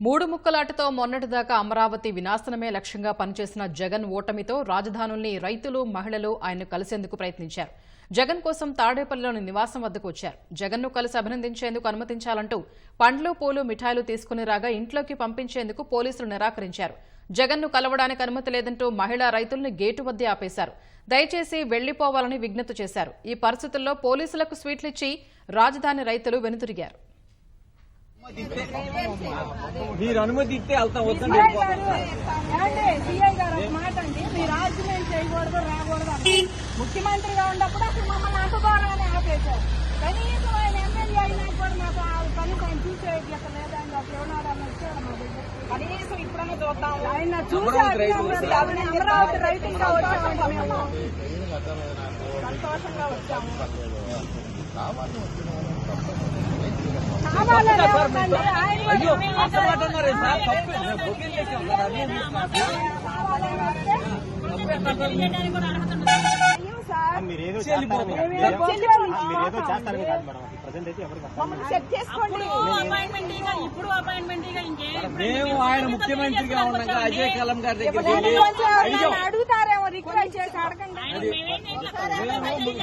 మూడు ముక్కలాటతో మొన్నటిదాకా అమరావతి వినాశనమే లక్ష్యంగా పనిచేసిన జగన్ ఓటమితో రాజధానుల్ని రైతులు మహిళలు ఆయన్ను కలిసేందుకు ప్రయత్నించారు. జగన్ కోసం తాడేపల్లిలోని నివాసం వద్దకు వచ్చారు. జగన్ను కలిసి అభినందించేందుకు అనుమతించాలంటూ పండ్లు పూలు మిఠాయిలు తీసుకుని రాగా ఇంట్లోకి పంపించేందుకు పోలీసులు నిరాకరించారు. జగన్ను కలవడానికి అనుమతి లేదంటూ మహిళా రైతుల్ని గేటు వద్దే ఆపేశారు. దయచేసి వెళ్ళిపోవాలని విజ్ఞప్తి చేశారు. ఈ పరిస్థితుల్లో పోలీసులకు స్వీట్లిచ్చి రాజధాని రైతులు వెనుతిరిగారు. మీరు అనుమతి ఇస్తే వెళ్తాం వద్దండి సిఐ గారు మాట అండి. మీరు ఆర్గ్యుమెంట్ చేయకూడదు రాకూడదు అని. ముఖ్యమంత్రిగా ఉన్నప్పుడు అసలు మమ్మల్ని అంటుకోవాలని ఆపేశారు. కనీసం ఆయన ఎమ్మెల్యే అయినా కూడా మాకు ఆ పని ఆయన చూసేది అక్కడ లేదండి అక్కడ ఎవరు వచ్చాడు మా దగ్గర. కనీసం ఇప్పుడన్నా చూద్దాం. ఆయన చూసి అమరావతి రైతులుగా వచ్చామండి మేము సంతోషంగా వచ్చాము. అయ్యో. అసలు అన్నారు సార్ తప్పే బొకేలు చేసాం మీరేదో చేస్తారని కాదు మేడం ప్రజెంట్ అయితే ఎవరికి మేము ఆయన ముఖ్యమంత్రిగా ఉండగా అజయ్ కలం గారి అడగండి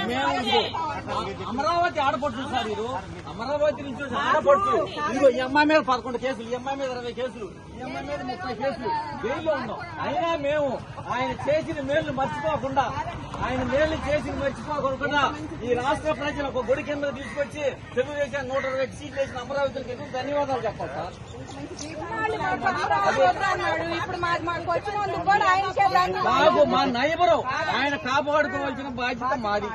మేము అమరావతి ఆడపడుతుంది సార్ మీరు. అమరావతి నుంచి వచ్చి ఆడపడుతు ఇదిగో ఈ అమ్మాయి మీద పదకొండు కేసులు ఈ అమ్మాయి మీద ఇరవై కేసులు ఈ అమ్మాయి మీద ముప్పై కేసులు. జైల్లో ఉన్నాం. అయినా మేము ఆయన చేసిన మేలు మర్చిపోకుండా ఆయన మేలు చేసిన మర్చిపోకుండా ఈ రాష్ట్ర ప్రజలు ఒక గుడి కింద తీసుకొచ్చి తెలుగుదేశం నూట ఇరవై సీట్లు వేసిన అమరావతికి ఎందుకు ధన్యవాదాలు చెప్పాలి సార్? మాకు మా నైబరు ఆయన కాపాడుకోవాల్సిన బాధ్యత మాది.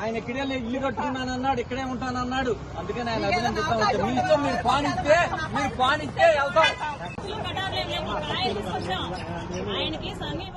ఆయన ఇక్కడే నేను ఇల్లు కట్టుకున్నానన్నాడు ఇక్కడే ఉంటానన్నాడు అందుకని ఆయన అభినందిస్తాం వచ్చాం. మీ ఇష్టం మీరు పానిస్తే మీరు పానిస్తే వెళ్తాం. ఆయనకి సమీప